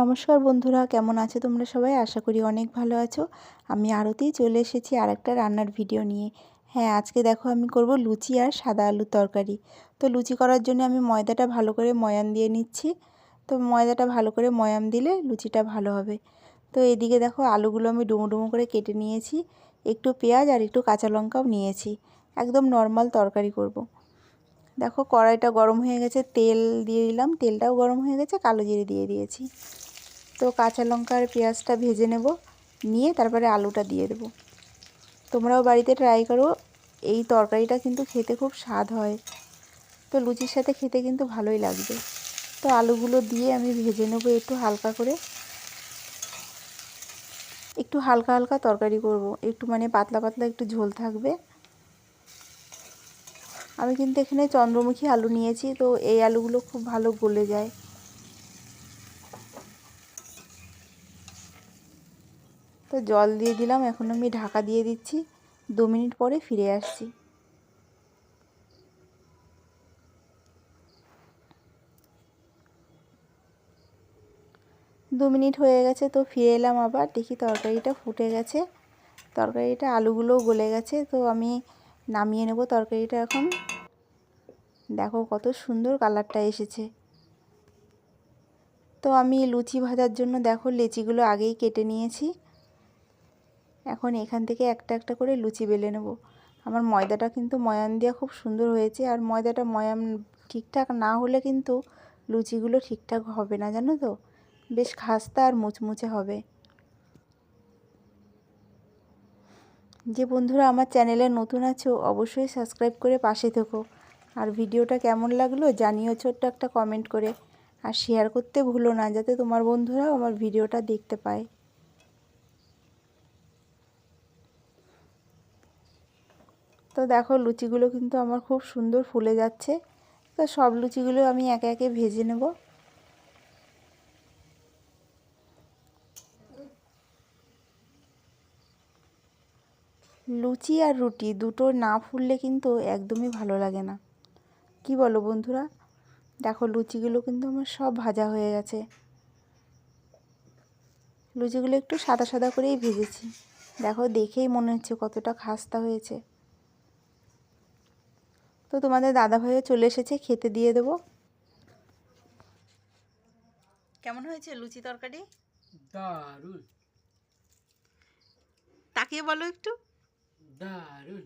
নমস্কার বন্ধুরা, কেমন আছো তোমরা সবাই? আশা করি অনেক ভালো আছো। আমি আরতেই চলে এসেছি আর একটা রান্নার ভিডিও নিয়ে। হ্যাঁ আজকে দেখো আমি করব লুচি আর সাদা আলুর তরকারি। তো লুচি করার জন্য আমি ময়দাটা ভালো করে ময়ান দিয়ে নিচ্ছি। তো ময়দাটা ভালো করে ময়াম দিলে লুচিটা ভালো হবে। তো এদিকে দেখো আলুগুলো আমি ডুমো ডুমো করে কেটে নিয়েছি। একটু পেঁয়াজ আর একটু কাঁচা লঙ্কাও নিয়েছি। একদম নর্মাল তরকারি করব। দেখো কড়াইটা গরম হয়ে গেছে, তেল দিয়ে দিলাম। তেলটাও গরম হয়ে গেছে, কালো জিরে দিয়ে দিয়েছি। তো কাঁচা লঙ্কা আর পেঁয়াজটা ভেজে নেব। নিয়ে তারপরে আলুটা দিয়ে দেবো। তোমরাও বাড়িতে ট্রাই করো। এই তরকারিটা কিন্তু খেতে খুব স্বাদ হয়। তো লুচির সাথে খেতে কিন্তু ভালোই লাগবে। তো আলুগুলো দিয়ে আমি ভেজে নেব একটু হালকা করে। একটু হালকা হালকা তরকারি করব। একটু মানে পাতলা পাতলা একটু ঝোল থাকবে। আমি কিন্তু এখানে চন্দ্রমুখী আলু নিয়েছি। তো এই আলুগুলো খুব ভালো গলে যায়। তো জল দিয়ে দিলাম, এখন আমি ঢাকা দিয়ে দিচ্ছি। দু মিনিট পরে ফিরে আসছি। দু মিনিট হয়ে গেছে, তো ফিরে এলাম আবার। দেখি তরকারিটা ফুটে গেছে। তরকারিটা আলুগুলোও গলে গেছে, তো আমি নামিয়ে নেব তরকারিটা এখন। দেখো কত সুন্দর কালারটা এসেছে। তো আমি লুচি ভাজার জন্য দেখো লেচিগুলো আগেই কেটে নিয়েছি। এখন এখান থেকে একটা একটা করে লুচি বেলে নেব। আমার ময়দাটা কিন্তু ময়ান দেওয়া খুব সুন্দর হয়েছে আর ময়দাটা ময়াম ঠিকঠাক না হলে কিন্তু লুচিগুলো ঠিকঠাক হবে না, জানো তো? বেশ খাস্তা আর মুচমুচে হবে। যে বন্ধুরা আমার চ্যানেলে নতুন আছো, অবশ্যই সাবস্ক্রাইব করে পাশে থেকো। আর ভিডিওটা কেমন লাগল জানিও ছোট্ট একটা কমেন্ট করে। আর শেয়ার করতে ভুলো না, যাতে তোমার বন্ধুরাও আমার ভিডিওটা দেখতে পায়। তো দেখো লুচিগুলো কিন্তু আমার খুব সুন্দর ফুলে যাচ্ছে। তো সব লুচিগুলো আমি একে একে ভেজে নেব। লুচি আর রুটি দুটো না ফুললে কিন্তু একদমই ভালো লাগে না। কি বলো বন্ধুরা? দেখো লুচিগুলো কিন্তু আমার সব ভাজা হয়ে গেছে। লুচিগুলো একটু সাদা সাদা করেই ভেজেছি। দেখো দেখেই মনে হচ্ছে কতটা খাস্তা হয়েছে। তো তোমাদের দাদা ভাইও চলে এসেছে খেতে দিয়ে দেবো। কেমন হয়েছে লুচি তরকারি? দারুণ। তাকিয়ে বলো একটু। দারুণ।